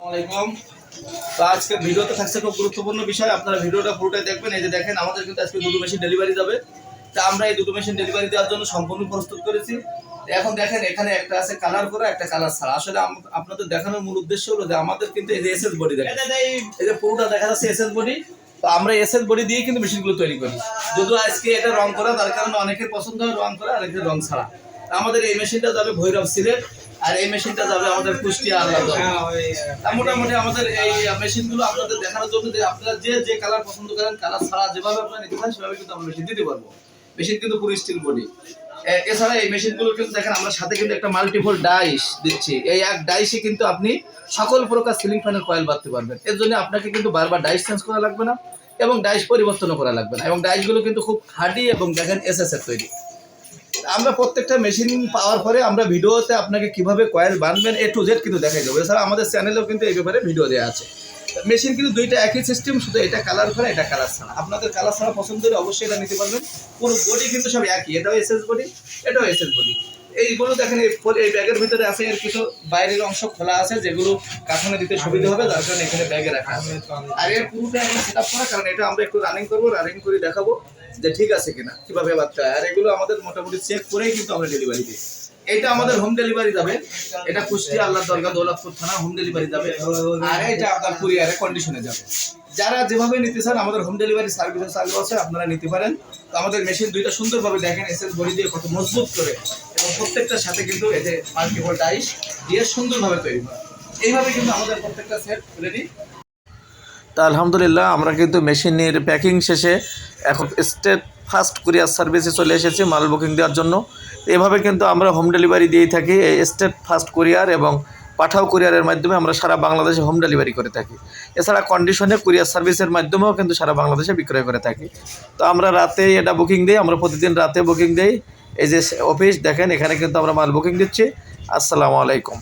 আসসালামাইকুম তো আজকে ভিডিওতে থাকছে খুব গুরুত্বপূর্ণ বিষয়। আপনারা ভিডিওটা পুরোটাই দেখবেন। এই যে দেখেন আমাদের কিন্তু আজকে দুটো মেশিন ডেলিভারি যাবে। তা আমরা এই দুটো মেশিন ডেলিভারি দেওয়ার জন্য সম্পূর্ণ প্রস্তুত করেছি। এখন দেখেন এখানে একটা আছে কালার করা একটা কালার ছাড়া। আসলে আপনাদের দেখানোর মূল উদ্দেশ্য হলো যে আমাদের কিন্তু এই যে এসএস বডি দেখেন। এই যে পুরোটা দেখা যাচ্ছে এসএস বডি তো আমরা এসএস বডি দিয়ে কিন্তু মেশিনগুলো তৈরি করি। যদিও আজকে এটা রং করা তার কারণে অনেকের পছন্দ হয় রং করা অনেকের রং ছাড়া। আমাদের এই মেশিনটা যাবে ভৈরব সিলেট। আর এই মেশিনটা যাবে আমাদের কুষ্টিয়া আল্লাহ তা মোটামুটি আমাদের এই মেশিনগুলো আপনাদের দেখানোর জন্য যে আপনারা যে যে কালার পছন্দ করেন কালার ছাড়া যেভাবে আপনারা নিতে চান সেভাবে কিন্তু আমরা মেশিন দিতে পারব। মেশিন কিন্তু পুরো স্টিল বডি এছাড়া এই মেশিনগুলো কিন্তু দেখেন আমরা সাথে কিন্তু একটা মাল্টিপল ডাইস দিচ্ছি। এই এক ডাইসে কিন্তু আপনি সকল প্রকার সিলিং ফ্যানের কয়েল বাঁধতে পারবেন। এর জন্য আপনাকে কিন্তু বারবার ডাইস চেঞ্জ করা লাগবে না এবং ডাইস পরিবর্তনও করা লাগবে না। এবং ডাইসগুলো কিন্তু খুব হার্ডি এবং দেখেন এসএস এর তৈরি। আমরা প্রত্যেকটা মেশিন পাওয়ার পরে আমরা ভিডিওতে আপনাকে কীভাবে কয়েল বানবেন এ টু জেড কিন্তু দেখাই দেবো। এছাড়া আমাদের চ্যানেলেও কিন্তু এই ব্যাপারে ভিডিও দেওয়া আছে। মেশিন কিন্তু দুইটা একই সিস্টেম শুধু এটা কালার করা এটা কালার ছাড়া। আপনাদের কালার ছাড়া পছন্দ হলে অবশ্যই এটা নিতে পারবেন। পুরো বডি কিন্তু সব একই। এটাও এসএস বডি এটাও এসএস বডি এইগুলো দেখেন এই ব্যাগের ভিতরে আছে এর কিছু বাইরের অংশ খোলা আছে যেগুলো কাঠামো দিতে সুবিধা হবে যার কারণে এখানে ব্যাগে রাখা আছে। আর এর পুরোটা এখন সেট আপ করা কারণ এটা আমরা একটু রানিং করব রানিং করে দেখাবো যে ঠিক আছে কিনা কীভাবে বাচ্চা। আর এগুলো আমাদের মোটামুটি চেক করেই কিন্তু আমরা ডেলিভারি দিই। এটা আমাদের হোম ডেলিভারি যাবে। এটা কুষ্টিয়া আল্লাহ দরগা দৌলতপুর থানা হোম ডেলিভারি যাবে। আর এটা আপনার কুরিয়ারে কন্ডিশনে যাবে। যারা যেভাবে নিতে চান আমাদের হোম ডেলিভারি সার্ভিসের চালু আছে আপনারা নিতে পারেন। তো আমাদের মেশিন দুইটা সুন্দরভাবে দেখেন এসএস বডি দিয়ে কত মজবুত করে। এবং প্রত্যেকটার সাথে কিন্তু এই যে মাল্টিপল ডাইস দিয়ে সুন্দরভাবে তৈরি করা এইভাবে কিন্তু আমাদের প্রত্যেকটা সেট রেডি তা আলহামদুলিল্লাহ, আমরা কিন্তু মেশিনের প্যাকিং শেষে এখন স্টেট ফার্স্ট কুরিয়ার সার্ভিসে চলে এসেছি মাল বুকিং দেওয়ার জন্য। এভাবে কিন্তু আমরা হোম ডেলিভারি দিয়েই থাকি, এই স্টেট ফার্স্ট কুরিয়ার এবং পাঠাও কুরিয়ারের মাধ্যমে আমরা সারা বাংলাদেশে হোম ডেলিভারি করে থাকি। এছাড়া কন্ডিশনে কুরিয়ার সার্ভিসের মাধ্যমেও কিন্তু সারা বাংলাদেশে বিক্রয় করে থাকি। তো আমরা রাতে এটা বুকিং দিই, আমরা প্রতিদিন রাতে বুকিং দিই। এই যে অফিস দেখেন এখানে কিন্তু আমরা মাল বুকিং দিচ্ছি। আসসালামু আলাইকুম।